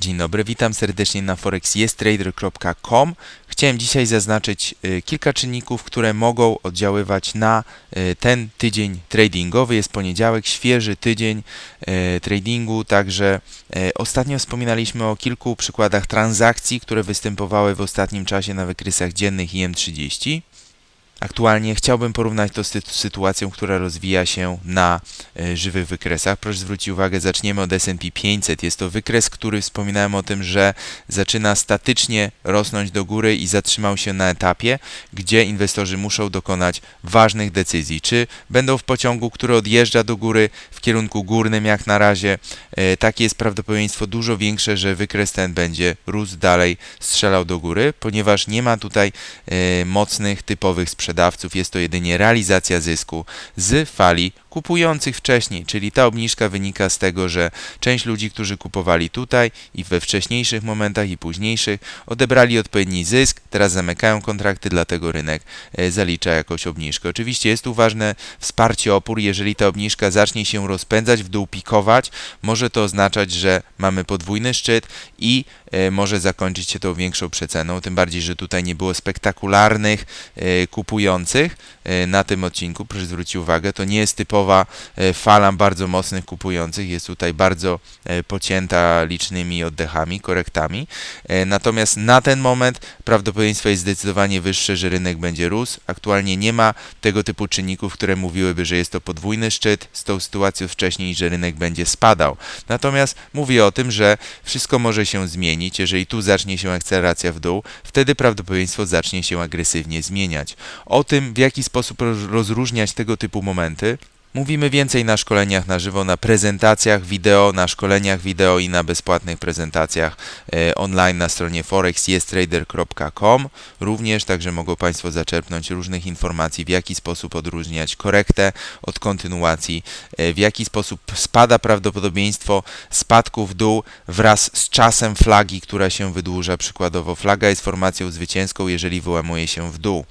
Dzień dobry, witam serdecznie na forexyestrader.com. Chciałem dzisiaj zaznaczyć y, kilka czynników, które mogą oddziaływać na y, ten tydzień tradingowy. Jest poniedziałek, świeży tydzień y, tradingu, także ostatnio wspominaliśmy o kilku przykładach transakcji, które występowały w ostatnim czasie na wykresach dziennych IM30. Aktualnie chciałbym porównać to z sytuacją, która rozwija się na e, żywych wykresach. Proszę zwrócić uwagę, zaczniemy od S&P 500. Jest to wykres, który wspominałem o tym, że zaczyna statycznie rosnąć do góry i zatrzymał się na etapie, gdzie inwestorzy muszą dokonać ważnych decyzji. Czy będą w pociągu, który odjeżdża do góry w kierunku górnym jak na razie. E, takie jest prawdopodobieństwo dużo większe, że wykres ten będzie rósł dalej, strzelał do góry, ponieważ nie ma tutaj e, mocnych, typowych sprzedaży sprzedawców. Jest to jedynie realizacja zysku z fali kupujących wcześniej, czyli ta obniżka wynika z tego, że część ludzi, którzy kupowali tutaj i we wcześniejszych momentach i późniejszych odebrali odpowiedni zysk, teraz zamykają kontrakty, dlatego rynek e, zalicza jakąś obniżkę. Oczywiście jest tu ważne wsparcie opór, jeżeli ta obniżka zacznie się rozpędzać, w dół pikować, może to oznaczać, że mamy podwójny szczyt i e, może zakończyć się tą większą przeceną, tym bardziej, że tutaj nie było spektakularnych e, kupujących na tym odcinku, proszę zwrócić uwagę, to nie jest typowa E, fala bardzo mocnych kupujących jest tutaj bardzo e, pocięta licznymi oddechami, korektami. E, natomiast na ten moment prawdopodobieństwo jest zdecydowanie wyższe, że rynek będzie rósł. Aktualnie nie ma tego typu czynników, które mówiłyby, że jest to podwójny szczyt z tą sytuacją wcześniej, że rynek będzie spadał. Natomiast mówię o tym, że wszystko może się zmienić. Jeżeli tu zacznie się akceleracja w dół, wtedy prawdopodobieństwo zacznie się agresywnie zmieniać. O tym, w jaki sposób rozróżniać tego typu momenty, Mówimy więcej na szkoleniach na żywo, na prezentacjach wideo, na szkoleniach wideo i na bezpłatnych prezentacjach e, online na stronie forexyestrader.com. Również także mogą Państwo zaczerpnąć różnych informacji, w jaki sposób odróżniać korektę od kontynuacji, e, w jaki sposób spada prawdopodobieństwo spadku w dół wraz z czasem flagi, która się wydłuża. Przykładowo flaga jest formacją zwycięską, jeżeli wyłamuje się w dół.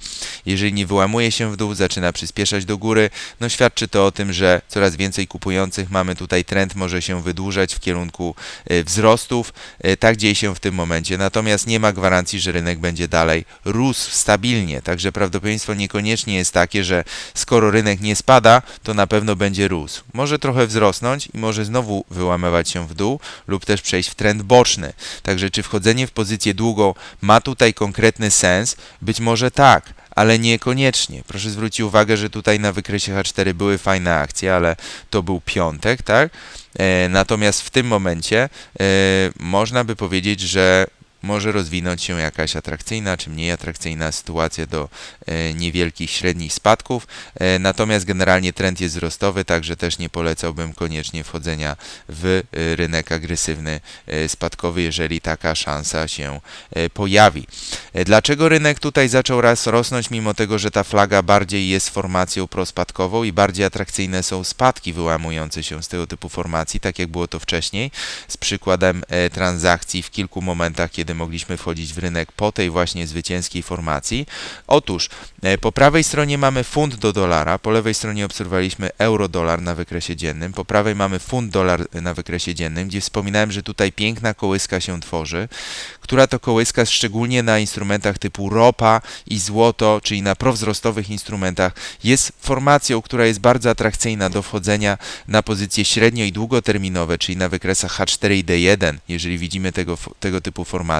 Jeżeli nie wyłamuje się w dół, zaczyna przyspieszać do góry, no świadczy to o tym, że coraz więcej kupujących, mamy tutaj trend może się wydłużać w kierunku e, wzrostów. E, tak dzieje się w tym momencie. Natomiast nie ma gwarancji, że rynek będzie dalej rósł stabilnie. Także prawdopodobieństwo niekoniecznie jest takie, że skoro rynek nie spada, to na pewno będzie rósł. Może trochę wzrosnąć i może znowu wyłamywać się w dół lub też przejść w trend boczny. Także czy wchodzenie w pozycję długą ma tutaj konkretny sens? Być może tak, ale niekoniecznie. Proszę zwrócić uwagę, że tutaj na wykresie H4 były fajne akcje, ale to był piątek, tak? E, natomiast w tym momencie e, można by powiedzieć, że może rozwinąć się jakaś atrakcyjna czy mniej atrakcyjna sytuacja do e, niewielkich, średnich spadków. E, natomiast generalnie trend jest wzrostowy, także też nie polecałbym koniecznie wchodzenia w e, rynek agresywny spadkowy, jeżeli taka szansa się pojawi. Dlaczego rynek tutaj zaczął raz rosnąć, mimo tego, że ta flaga bardziej jest formacją prospadkową i bardziej atrakcyjne są spadki wyłamujące się z tego typu formacji, tak jak było to wcześniej, z przykładem transakcji w kilku momentach, kiedy kiedy mogliśmy wchodzić w rynek po tej właśnie zwycięskiej formacji. Otóż e, po prawej stronie mamy funt do dolara, po lewej stronie obserwowaliśmy euro-dolar na wykresie dziennym, po prawej mamy funt dolar na wykresie dziennym, gdzie wspominałem, że tutaj piękna kołyska się tworzy, która to kołyska szczególnie na instrumentach typu ropa i złoto, czyli na prowzrostowych instrumentach, jest formacją, która jest bardzo atrakcyjna do wchodzenia na pozycje średnio i długoterminowe, czyli na wykresach H4 i D1, jeżeli widzimy tego, tego typu formacje.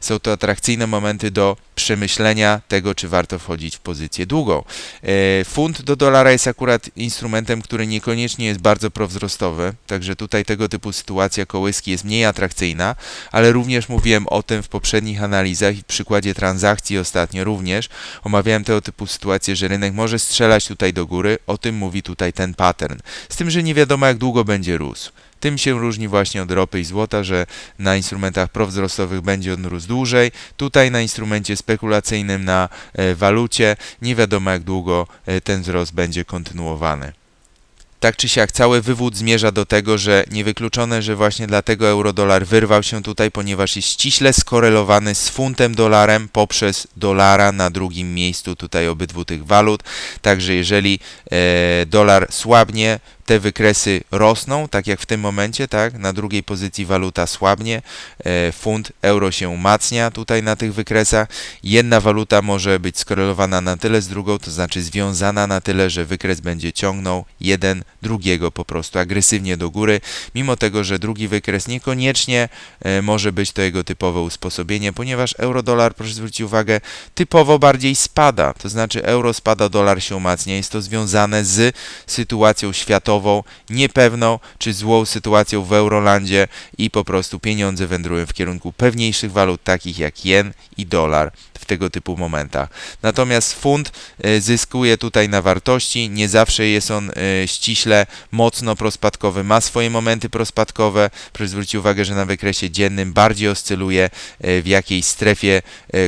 Są to atrakcyjne momenty do przemyślenia tego, czy warto wchodzić w pozycję długą. E, funt do dolara jest akurat instrumentem, który niekoniecznie jest bardzo prowzrostowy, także tutaj tego typu sytuacja kołyski jest mniej atrakcyjna, ale również mówiłem o tym w poprzednich analizach i w przykładzie transakcji ostatnio również omawiałem tego typu sytuację, że rynek może strzelać tutaj do góry, o tym mówi tutaj ten pattern. Z tym, że nie wiadomo jak długo będzie rósł. Tym się różni właśnie od ropy i złota, że na instrumentach prowzrostowych będzie on rósł dłużej. Tutaj na instrumencie spekulacyjnym na e, walucie nie wiadomo jak długo e, ten wzrost będzie kontynuowany tak czy siak cały wywód zmierza do tego, że niewykluczone, że właśnie dlatego euro-dolar wyrwał się tutaj, ponieważ jest ściśle skorelowany z funtem dolarem poprzez dolara na drugim miejscu tutaj obydwu tych walut. Także jeżeli e, dolar słabnie, te wykresy rosną, tak jak w tym momencie, tak? Na drugiej pozycji waluta słabnie, e, funt, euro się umacnia tutaj na tych wykresach. Jedna waluta może być skorelowana na tyle z drugą, to znaczy związana na tyle, że wykres będzie ciągnął jeden drugiego po prostu agresywnie do góry, mimo tego, że drugi wykres niekoniecznie e, może być to jego typowe usposobienie, ponieważ euro-dolar, proszę zwrócić uwagę, typowo bardziej spada, to znaczy euro spada, dolar się umacnia. Jest to związane z sytuacją światową, niepewną czy złą sytuacją w Eurolandzie i po prostu pieniądze wędrują w kierunku pewniejszych walut, takich jak jen i dolar w tego typu momentach. Natomiast funt e, zyskuje tutaj na wartości, nie zawsze jest on e, ściśle mocno prospadkowy, ma swoje momenty prospadkowe. Proszę zwrócić uwagę, że na wykresie dziennym bardziej oscyluje e, w jakiejś strefie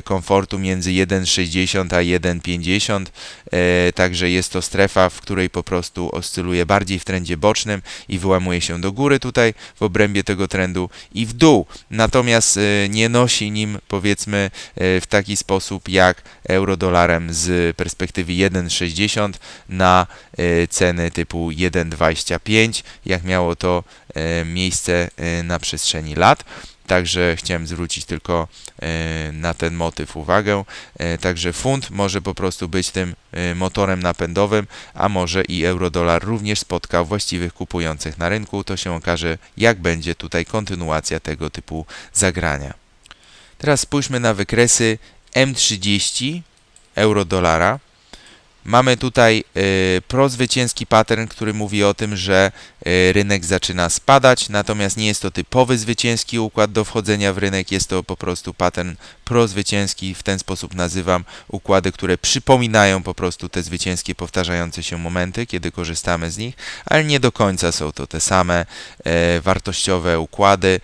komfortu między 1,60 a 1,50, także jest to strefa, w której po prostu oscyluje bardziej w trendzie bocznym i wyłamuje się do góry tutaj w obrębie tego trendu i w dół. Natomiast nie nosi nim powiedzmy w taki sposób jak euro-dolarem z perspektywy 1,60 na e, ceny typu 1,25, jak miało to e, miejsce e, na przestrzeni lat. Także chciałem zwrócić tylko na ten motyw uwagę. Także funt może po prostu być tym motorem napędowym, a może i euro-dolar również spotkał właściwych kupujących na rynku. To się okaże, jak będzie tutaj kontynuacja tego typu zagrania. Teraz spójrzmy na wykresy M30 euro-dolara. Mamy tutaj y, prozwycięski pattern, który mówi o tym, że y, rynek zaczyna spadać, natomiast nie jest to typowy zwycięski układ do wchodzenia w rynek, jest to po prostu pattern prozwycięski. W ten sposób nazywam układy, które przypominają po prostu te zwycięskie powtarzające się momenty, kiedy korzystamy z nich, ale nie do końca są to te same y, wartościowe układy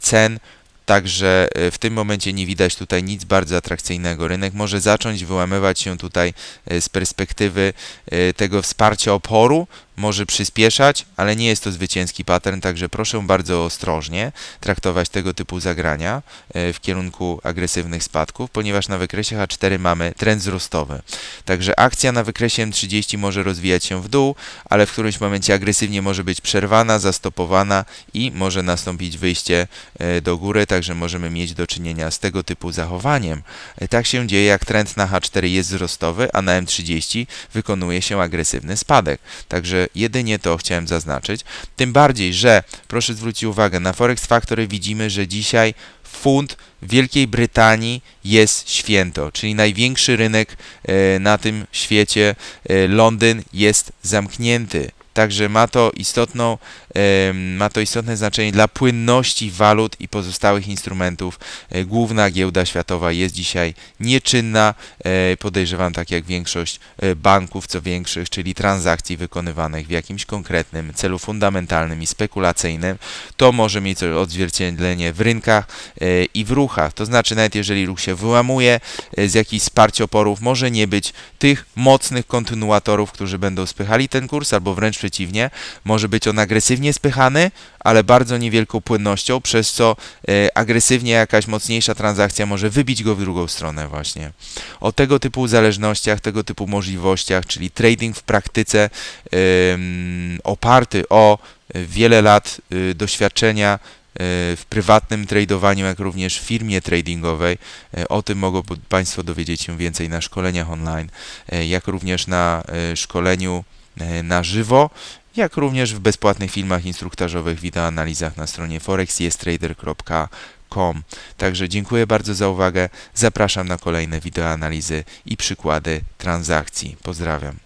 cen. Także e, w tym momencie nie widać tutaj nic bardzo atrakcyjnego. Rynek może zacząć wyłamywać się tutaj e, z perspektywy e, tego wsparcia oporu, może przyspieszać, ale nie jest to zwycięski pattern, także proszę bardzo ostrożnie traktować tego typu zagrania e, w kierunku agresywnych spadków, ponieważ na wykresie H4 mamy trend wzrostowy. Także akcja na wykresie M30 może rozwijać się w dół, ale w którymś momencie agresywnie może być przerwana, zastopowana i może nastąpić wyjście e, do góry, także możemy mieć do czynienia z tego typu zachowaniem. E, tak się dzieje, jak trend na H4 jest wzrostowy, a na M30 wykonuje się agresywny spadek. Także jedynie to chciałem zaznaczyć. Tym bardziej, że proszę zwrócić uwagę, na Forex Factory widzimy, że dzisiaj funt Wielkiej Brytanii jest święto, czyli największy rynek e, na tym świecie. E, Londyn jest zamknięty. Także ma to, istotną, ma to istotne znaczenie dla płynności walut i pozostałych instrumentów. E, główna giełda światowa jest dzisiaj nieczynna, e, podejrzewam tak jak większość e, banków co większych, czyli transakcji wykonywanych w jakimś konkretnym celu fundamentalnym i spekulacyjnym. To może mieć odzwierciedlenie w rynkach i w ruchach. To znaczy nawet jeżeli ruch się wyłamuje z jakichś wsparć oporów, może nie być tych mocnych kontynuatorów, którzy będą spychali ten kurs, albo wręcz przeciwnie, może być on agresywnie spychany, ale bardzo niewielką płynnością, przez co e, agresywnie jakaś mocniejsza transakcja może wybić go w drugą stronę właśnie. O tego typu zależnościach, tego typu możliwościach, czyli trading w praktyce oparty o wiele lat y, doświadczenia e, w prywatnym tradowaniu, jak również w firmie tradingowej. E, o tym mogą Państwo dowiedzieć się więcej na szkoleniach online, jak również na szkoleniu E, na żywo, jak również w bezpłatnych filmach instruktażowych, wideoanalizach na stronie forexyestrader.com. Także dziękuję bardzo za uwagę. Zapraszam na kolejne wideoanalizy i przykłady transakcji. Pozdrawiam.